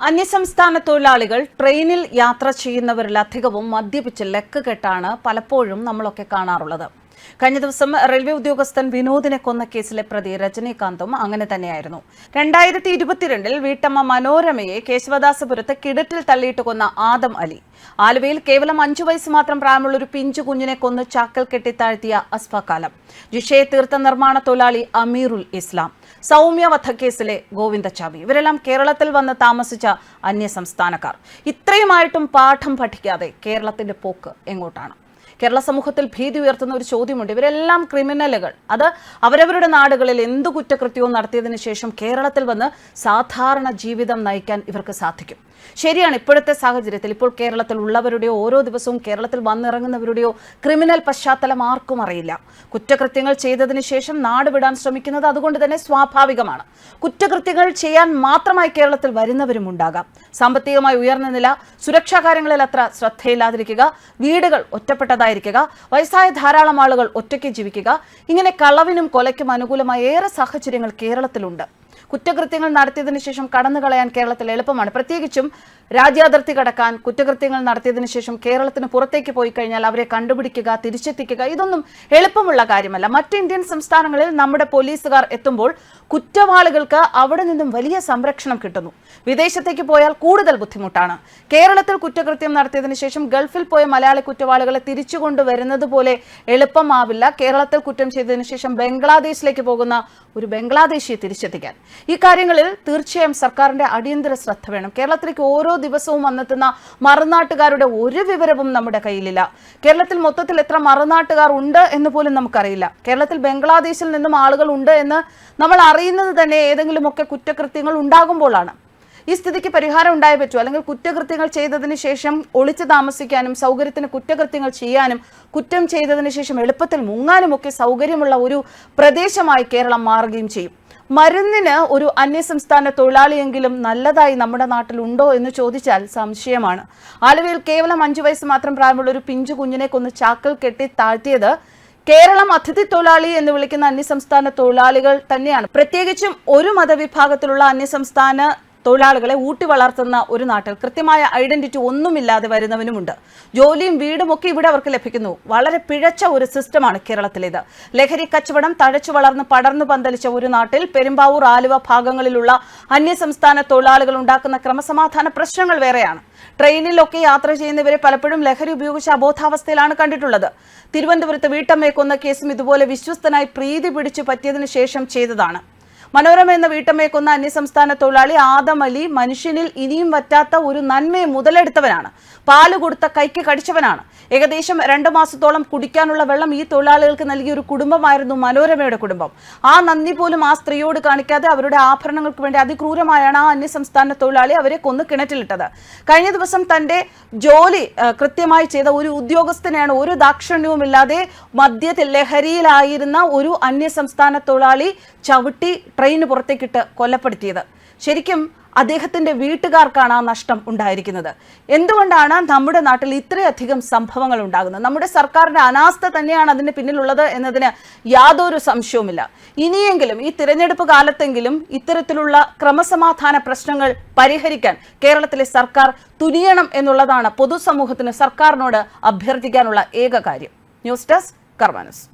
അന്യസംസ്ഥാന തൊഴിലാളികൾ ട്രെയിനിൽ യാത്ര ചെയ്യുന്നവരിലധികവും മദ്യപിച്ച് ലക്ക് കെട്ടാണ് പലപ്പോഴും നമ്മളൊക്കെ കാണാറുള്ളത്. കഴിഞ്ഞ ദിവസം റെയിൽവേ ഉദ്യോഗസ്ഥൻ വിനോദിനെ കൊന്ന കേസിലെ പ്രതി രജനീകാന്തും അങ്ങനെ തന്നെയായിരുന്നു. രണ്ടായിരത്തി ഇരുപത്തിരണ്ടിൽ വീട്ടമ്മ മനോരമയെ കേശവദാസപുരത്ത് കിടറ്റിൽ തള്ളിയിട്ട് കൊന്ന ആദം അലി. ആലുവയിൽ കേവലം അഞ്ചു വയസ്സ് മാത്രം പ്രായമുള്ള ഒരു പിഞ്ചു കുഞ്ഞിനെ കൊന്ന് ചാക്കൽ കെട്ടിത്താഴ്ത്തിയ അസ്ഫകാലം. ജിഷയെ തീർത്ത നിർമ്മാണ തൊഴിലാളി അമീറുൽ ഇസ്ലാം. സൗമ്യ വധക്കേസിലെ ഗോവിന്ദച്ചാമി. ഇവരെല്ലാം കേരളത്തിൽ വന്ന് താമസിച്ച അന്യ സംസ്ഥാനക്കാർ ഇത്രയുമായിട്ടും പാഠം പഠിക്കാതെ കേരളത്തിന്റെ പോക്ക് എങ്ങോട്ടാണ്? കേരള സമൂഹത്തിൽ ഭീതി ഉയർത്തുന്ന ഒരു ചോദ്യമുണ്ട്. ഇവരെല്ലാം ക്രിമിനലുകൾ. അത് അവരവരുടെ നാടുകളിൽ എന്തു കുറ്റകൃത്യവും നടത്തിയതിനു ശേഷം കേരളത്തിൽ വന്ന് സാധാരണ ജീവിതം നയിക്കാൻ ഇവർക്ക് സാധിക്കും. ശരിയാണ് ഇപ്പോഴത്തെ സാഹചര്യത്തിൽ. ഇപ്പോൾ കേരളത്തിൽ ഉള്ളവരുടെയോ ഓരോ ദിവസവും കേരളത്തിൽ വന്നിറങ്ങുന്നവരുടെയോ ക്രിമിനൽ പശ്ചാത്തലം ആർക്കും അറിയില്ല. കുറ്റകൃത്യങ്ങൾ ചെയ്തതിനു ശേഷം നാട് വിടാൻ ശ്രമിക്കുന്നത് അതുകൊണ്ട് തന്നെ സ്വാഭാവികമാണ്. കുറ്റകൃത്യങ്ങൾ ചെയ്യാൻ മാത്രമായി കേരളത്തിൽ വരുന്നവരും ഉണ്ടാകാം. സാമ്പത്തികമായി ഉയർന്ന നില സുരക്ഷാ കാര്യങ്ങളിൽ അത്ര ശ്രദ്ധയില്ലാതിരിക്കുക വീടുകൾ ഒറ്റപ്പെട്ടതായിരിക്കുക വയസ്സായ ധാരാളം ആളുകൾ ഒറ്റയ്ക്ക് ജീവിക്കുക. ഇങ്ങനെ കളവിനും കൊലയ്ക്കും അനുകൂലമായ ഏറെ സാഹചര്യങ്ങൾ കേരളത്തിലുണ്ട്. കുറ്റകൃത്യങ്ങൾ നടത്തിയതിനു ശേഷം കടന്നു കളയാൻ കേരളത്തിൽ എളുപ്പമാണ്. പ്രത്യേകിച്ചും രാജ്യാതിർത്തി കടക്കാൻ കുറ്റകൃത്യങ്ങൾ നടത്തിയതിനു ശേഷം കേരളത്തിന് പുറത്തേക്ക് പോയി കഴിഞ്ഞാൽ അവരെ കണ്ടുപിടിക്കുക തിരിച്ചെത്തിക്കുക ഇതൊന്നും എളുപ്പമുള്ള കാര്യമല്ല. മറ്റ് ഇന്ത്യൻ സംസ്ഥാനങ്ങളിൽ നമ്മുടെ പോലീസുകാർ എത്തുമ്പോൾ കുറ്റവാളികൾക്ക് അവിടെ നിന്നും വലിയ സംരക്ഷണം കിട്ടുന്നു. വിദേശത്തേക്ക് പോയാൽ കൂടുതൽ ബുദ്ധിമുട്ടാണ്. കേരളത്തിൽ കുറ്റകൃത്യം നടത്തിയതിനു ശേഷം ഗൾഫിൽ പോയ മലയാളി കുറ്റവാളികളെ തിരിച്ചു കൊണ്ടുവരുന്നത് പോലെ എളുപ്പമാവില്ല. കേരളത്തിൽ കുറ്റം ചെയ്തതിനു ശേഷം ബംഗ്ലാദേശിലേക്ക് പോകുന്ന ഒരു ബംഗ്ലാദേശിയെ തിരിച്ചെത്തിക്കാൻ. ഈ കാര്യങ്ങളിൽ തീർച്ചയായും സർക്കാരിന്റെ അടിയന്തര ശ്രദ്ധ വേണം. കേരളത്തിലേക്ക് ഓരോ ദിവസവും വന്നെത്തുന്ന മറുനാട്ടുകാരുടെ ഒരു വിവരവും നമ്മുടെ കയ്യിലില്ല. കേരളത്തിൽ മൊത്തത്തിൽ എത്ര മറുനാട്ടുകാർ ഉണ്ട് എന്ന് പോലും നമുക്കറിയില്ല. കേരളത്തിൽ ബംഗ്ലാദേശിൽ നിന്നും ആളുകൾ ഉണ്ട് എന്ന് നമ്മൾ അറിയുന്നത് തന്നെ ഏതെങ്കിലുമൊക്കെ കുറ്റകൃത്യങ്ങൾ ഉണ്ടാകുമ്പോഴാണ്. ഈ സ്ഥിതിക്ക് പരിഹാരം ഉണ്ടായേ പറ്റൂ. അല്ലെങ്കിൽ കുറ്റകൃത്യങ്ങൾ ചെയ്തതിന് ശേഷം ഒളിച്ചു താമസിക്കാനും സൗകര്യത്തിന് കുറ്റകൃത്യങ്ങൾ ചെയ്യാനും കുറ്റം ചെയ്തതിന് ശേഷം എളുപ്പത്തിൽ മുങ്ങാനും ഒക്കെ സൗകര്യമുള്ള ഒരു പ്രദേശമായി കേരളം മാറുകയും ചെയ്യും. മരുന്നിന് ഒരു അന്യസംസ്ഥാന തൊഴിലാളിയെങ്കിലും നല്ലതായി നമ്മുടെ നാട്ടിലുണ്ടോ എന്ന് ചോദിച്ചാൽ സംശയമാണ്. ആലുവയിൽ കേവലം അഞ്ചു വയസ്സ് മാത്രം പ്രായമുള്ള ഒരു പിഞ്ചു കുഞ്ഞിനെ കൊന്ന് ചാക്കൽ കെട്ടി താഴ്ത്തിയത് കേരളം അതിഥി തൊഴിലാളി എന്ന് വിളിക്കുന്ന അന്യസംസ്ഥാന തൊഴിലാളികൾ തന്നെയാണ്. പ്രത്യേകിച്ചും ഒരു മതവിഭാഗത്തിലുള്ള അന്യസംസ്ഥാന തൊഴിലാളികളെ ഊട്ടി വളർത്തുന്ന ഒരു നാട്ടിൽ കൃത്യമായ ഐഡന്റിറ്റി ഒന്നുമില്ലാതെ വരുന്നവനുമുണ്ട്. ജോലിയും വീടും ഒക്കെ ഇവിടെ അവർക്ക് ലഭിക്കുന്നു. വളരെ പിഴച്ച ഒരു സിസ്റ്റമാണ് കേരളത്തിലേത്. ലഹരി കച്ചവടം തഴച്ചു വളർന്ന് പടർന്നു പന്തലിച്ച ഒരു നാട്ടിൽ പെരുമ്പാവൂർ ആലുവ ഭാഗങ്ങളിലുള്ള അന്യസംസ്ഥാന തൊഴിലാളികൾ ഉണ്ടാക്കുന്ന ക്രമസമാധാന പ്രശ്നങ്ങൾ വേറെയാണ്. ട്രെയിനിലൊക്കെ യാത്ര ചെയ്യുന്നവരെ പലപ്പോഴും ലഹരി ഉപയോഗിച്ച അബോധാവസ്ഥയിലാണ് കണ്ടിട്ടുള്ളത്. തിരുവനന്തപുരത്ത് വീട്ടമ്മയെ കൊന്ന കേസും ഇതുപോലെ വിശ്വസ്തനായി പ്രീതി പിടിച്ചു പറ്റിയതിനു ശേഷം ചെയ്തതാണ്. മനോരമ എന്ന വീട്ടമ്മയെ അന്യസംസ്ഥാന തൊഴിലാളി ആദം അലി മനുഷ്യനിൽ ഇനിയും വറ്റാത്ത ഒരു നന്മയെ മുതലെടുത്തവനാണ്. പാൽ കൊടുത്ത കൈക്ക് കടിച്ചവനാണ്. ഏകദേശം രണ്ടു മാസത്തോളം കുടിക്കാനുള്ള വെള്ളം ഈ തൊഴിലാളികൾക്ക് നൽകിയ ഒരു കുടുംബമായിരുന്നു മനോരമയുടെ കുടുംബം. ആ നന്ദി പോലും ആ സ്ത്രീയോട് കാണിക്കാതെ അവരുടെ ആഭരണങ്ങൾക്ക് വേണ്ടി അതിക്രൂരമായാണ് ആ അന്യസംസ്ഥാന തൊഴിലാളി അവരെ കൊന്ന് കിണറ്റിലിട്ടത്. കഴിഞ്ഞ ദിവസം തന്റെ ജോലി കൃത്യമായി ചെയ്ത ഒരു ഉദ്യോഗസ്ഥനെയാണ് ഒരു ദാക്ഷിണ്യവുമില്ലാതെ മദ്യത്തിൽ ലഹരിയിലായിരുന്ന ഒരു അന്യസംസ്ഥാന തൊഴിലാളി ചവിട്ടി ട്രെയിന് പുറത്തേക്കിട്ട് കൊലപ്പെടുത്തിയത്. ശരിക്കും അദ്ദേഹത്തിന്റെ വീട്ടുകാർക്കാണ് ആ നഷ്ടം ഉണ്ടായിരിക്കുന്നത്. എന്തുകൊണ്ടാണ് നമ്മുടെ നാട്ടിൽ ഇത്രയധികം സംഭവങ്ങൾ ഉണ്ടാകുന്നത്? നമ്മുടെ സർക്കാരിന്റെ അനാസ്ഥ തന്നെയാണ് അതിന് പിന്നിലുള്ളത് എന്നതിന് യാതൊരു സംശയവുമില്ല. ഇനിയെങ്കിലും ഈ തിരഞ്ഞെടുപ്പ് കാലത്തെങ്കിലും ഇത്തരത്തിലുള്ള ക്രമസമാധാന പ്രശ്നങ്ങൾ പരിഹരിക്കാൻ കേരളത്തിലെ സർക്കാർ തുനിയണം എന്നുള്ളതാണ് പൊതുസമൂഹത്തിന് സർക്കാരിനോട് അഭ്യർത്ഥിക്കാനുള്ള ഏക കാര്യം. News desk കർമാനസ്.